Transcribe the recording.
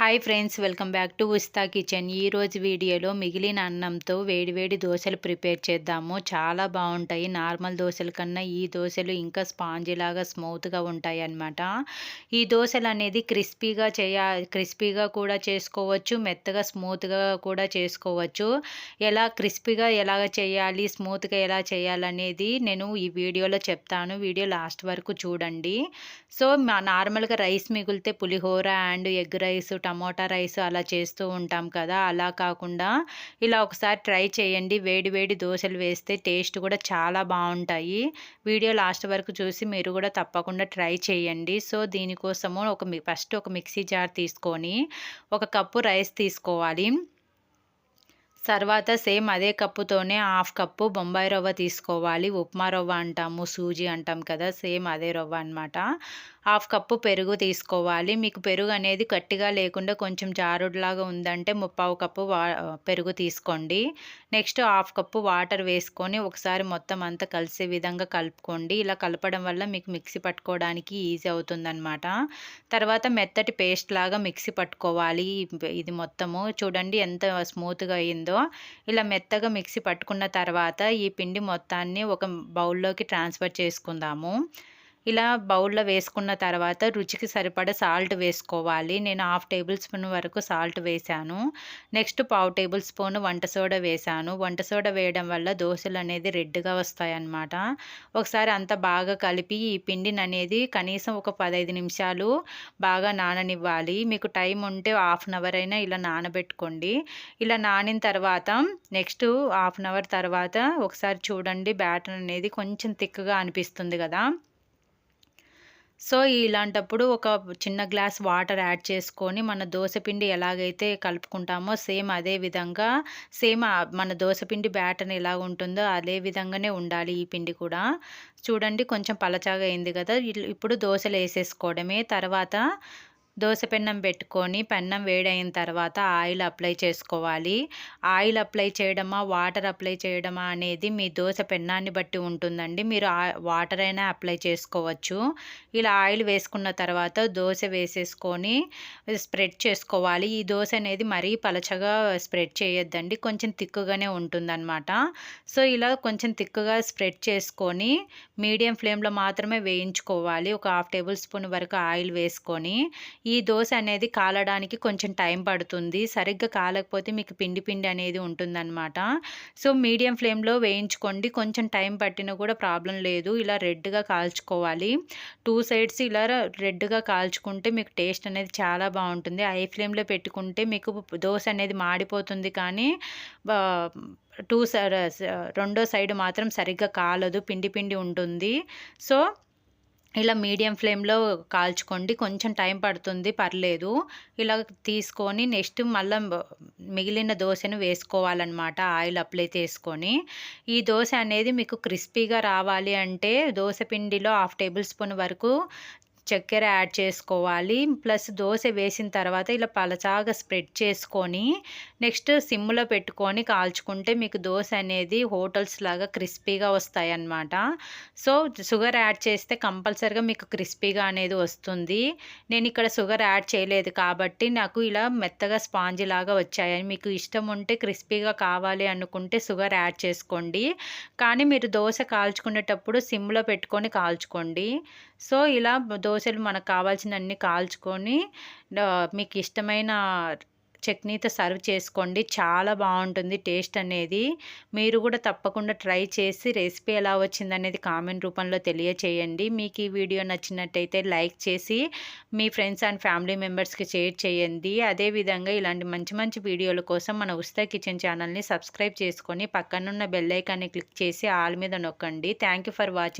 Hi friends welcome back to Usta Kitchen ఈరోజు వీడియోలో మిగిలిన అన్నంతో వేడివేడి దోశలు ప్రిపేర్ చేద్దాము. చాలా బాగుంటాయి. నార్మల్ దోశల కన్నా ఈ దోశలు ఇంకా స్పాంజీ లాగా స్మూత్గా ఉంటాయి అన్నమాట. ఈ దోశలు అనేది క్రిస్పీగా చేయ క్రిస్పీగా కూడా చేసుకోవచ్చు మెత్తగా స్మూత్గా కూడా చేసుకోవచ్చు. ఎలా క్రిస్పీగా ఎలాగ చేయాలి స్మూత్గా ఎలా చేయాలనేది నేను ఈ వీడియోలో చెప్తాను. వీడియో లాస్ట్ వరకు చూడండి. సో నార్మల్గా రైస్ మిగిలితే pulihora and egg rice tomato rice అలా చేస్తూ ఉంటాం కదా అలా కాకుండా ఇలా ఒకసారి ట్రై చేయండి. వేడి వేడి దోశలు వేస్తే టేస్ట్ కూడా చాలా బాగుంటాయి. వీడియో లాస్ట్ వరకు చూసి మీరు కూడా తప్పకుండా ట్రై చేయండి. సో దీనికోసము ఒక ఫస్ట్ ఒక మిక్సీ జార్ తీసుకొని ఒక కప్పు రైస్ తీసుకోవాలి. తర్వాత సేమ్ అదే కప్పుతోనే హాఫ్ కప్పు బొంబాయి రవ్వ తీసుకోవాలి. ఉప్మా రవ్వ అంటాము సూజీ అంటాం కదా సేమ్ అదే రవ్వ అనమాట హాఫ్ కప్పు పెరుగు తీసుకోవాలి. మీకు పెరుగు అనేది గట్టిగా లేకుండా కొంచెం జారుడులాగా ఉందంటే ముప్పావు కప్పు వా పెరుగు తీసుకోండి. నెక్స్ట్ హాఫ్ కప్పు వాటర్ వేసుకొని ఒకసారి మొత్తం అంతా కలిసే విధంగా కలుపుకోండి. ఇలా కలపడం వల్ల మీకు మిక్సీ పట్టుకోవడానికి ఈజీ అవుతుందన్నమాట. తర్వాత మెత్తటి పేస్ట్ లాగా మిక్సీ పట్టుకోవాలి. ఇది మొత్తము చూడండి ఎంత స్మూత్గా అయిందో. ఇలా మెత్తగా మిక్సీ పట్టుకున్న తర్వాత ఈ పిండి మొత్తాన్ని ఒక బౌల్లోకి ట్రాన్స్ఫర్ చేసుకుందాము. ఇలా బౌల్లో వేసుకున్న తర్వాత రుచికి సరిపడ సాల్ట్ వేసుకోవాలి. నేను హాఫ్ టేబుల్ స్పూన్ వరకు సాల్ట్ వేశాను. నెక్స్ట్ పావు టేబుల్ స్పూన్ వంట సోడా వేశాను. వంట సోడా వేయడం వల్ల దోశలు అనేది రెడ్గా వస్తాయన్నమాట. ఒకసారి అంత బాగా కలిపి ఈ పిండిని అనేది కనీసం ఒక పదహైదు నిమిషాలు బాగా నాననివ్వాలి. మీకు టైం ఉంటే హాఫ్ అన్ అవర్ అయినా ఇలా నానబెట్టుకోండి. ఇలా నానిన తర్వాత నెక్స్ట్ హాఫ్ అన్ అవర్ తర్వాత ఒకసారి చూడండి. బ్యాటర్ అనేది కొంచెం థిక్గా అనిపిస్తుంది కదా. సో ఇలాంటప్పుడు ఒక చిన్న గ్లాస్ వాటర్ యాడ్ చేసుకొని మన దోశపిండి ఎలాగైతే కలుపుకుంటామో సేమ్ అదే విధంగా సేమ్ మన దోశపిండి బ్యాటర్ ఎలా ఉంటుందో అదే విధంగానే ఉండాలి ఈ పిండి కూడా. చూడండి కొంచెం పలచాగా అయింది కదా ఇప్పుడు దోశలు వేసేసుకోవడమే. తర్వాత దోశ పెన్నం పెట్టుకొని పెన్నం వేడైన తర్వాత ఆయిల్ అప్లై చేసుకోవాలి. ఆయిల్ అప్లై చేయడమా వాటర్ అప్లై చేయడమా అనేది మీ దోశ పెన్నాన్ని బట్టి ఉంటుందండి. మీరు వాటర్ అయినా అప్లై చేసుకోవచ్చు. ఇలా ఆయిల్ వేసుకున్న తర్వాత దోశ వేసేసుకొని స్ప్రెడ్ చేసుకోవాలి. ఈ దోశ అనేది మరీ పలచగా స్ప్రెడ్ చేయొద్దండి. కొంచెం తిక్కుగానే ఉంటుందన్నమాట. సో ఇలా కొంచెం తిక్కుగా స్ప్రెడ్ చేసుకొని మీడియం ఫ్లేమ్లో మాత్రమే వేయించుకోవాలి. ఒక హాఫ్ టేబుల్ స్పూన్ వరకు ఆయిల్ వేసుకొని ఈ దోశ అనేది కాలడానికి కొంచెం టైం పడుతుంది. సరిగ్గా కాలకపోతే మీకు పిండి పిండి అనేది ఉంటుందన్నమాట. సో మీడియం ఫ్లేమ్లో వేయించుకోండి. కొంచెం టైం పట్టినా కూడా ప్రాబ్లం లేదు. ఇలా రెడ్గా కాల్చుకోవాలి. టూ సైడ్స్ ఇలా రెడ్గా కాల్చుకుంటే మీకు టేస్ట్ అనేది చాలా బాగుంటుంది. ఐ ఫ్లేమ్లో పెట్టుకుంటే మీకు దోశ అనేది మాడిపోతుంది కానీ టూ రెండో సైడ్ మాత్రం సరిగ్గా కాలదు. పిండి పిండి ఉంటుంది. సో ఇలా మీడియం ఫ్లేమ్లో కాల్చుకోండి. కొంచెం టైం పడుతుంది. పర్లేదు. ఇలా తీసుకొని నెక్స్ట్ మళ్ళీ మిగిలిన దోశను వేసుకోవాలన్నమాట. ఆయిల్ అప్లై చేసుకొని. ఈ దోశ అనేది మీకు క్రిస్పీగా రావాలి అంటే దోశ పిండిలో హాఫ్ టేబుల్ స్పూన్ వరకు చక్కెర యాడ్ చేసుకోవాలి. ప్లస్ దోశ వేసిన తర్వాత ఇలా పలచాగా స్ప్రెడ్ చేసుకొని నెక్స్ట్ సిమ్లో పెట్టుకొని కాల్చుకుంటే మీకు దోశ అనేది హోటల్స్ లాగా క్రిస్పీగా వస్తాయి అన్నమాట సో షుగర్ యాడ్ చేస్తే కంపల్సరిగా మీకు క్రిస్పీగా అనేది వస్తుంది. నేను ఇక్కడ షుగర్ యాడ్ చేయలేదు కాబట్టి నాకు ఇలా మెత్తగా స్పాంజీ లాగా వచ్చాయని మీకు ఇష్టం ఉంటే క్రిస్పీగా కావాలి అనుకుంటే షుగర్ యాడ్ చేసుకోండి. కానీ మీరు దోశ కాల్చుకునేటప్పుడు సిమ్లో పెట్టుకొని కాల్చుకోండి. సో ఇలా దోశలు మనకు కావాల్సినన్ని కాల్చుకొని మీకు ఇష్టమైన చట్నీతో సర్వ్ చేసుకోండి. చాలా బాగుంటుంది టేస్ట్ అనేది. మీరు కూడా తప్పకుండా ట్రై చేసి రెసిపీ ఎలా వచ్చింది అనేది కామెంట్ రూపంలో తెలియచేయండి. మీకు ఈ వీడియో నచ్చినట్టయితే లైక్ చేసి మీ ఫ్రెండ్స్ అండ్ ఫ్యామిలీ మెంబర్స్కి షేర్ చేయండి. అదేవిధంగా ఇలాంటి మంచి మంచి వీడియోల కోసం మన ఉస్తా కిచెన్ ఛానల్ని సబ్స్క్రైబ్ చేసుకొని పక్కనున్న బెల్లైకాన్ని క్లిక్ చేసి ఆల్ మీద నొక్కండి. Thank for watching.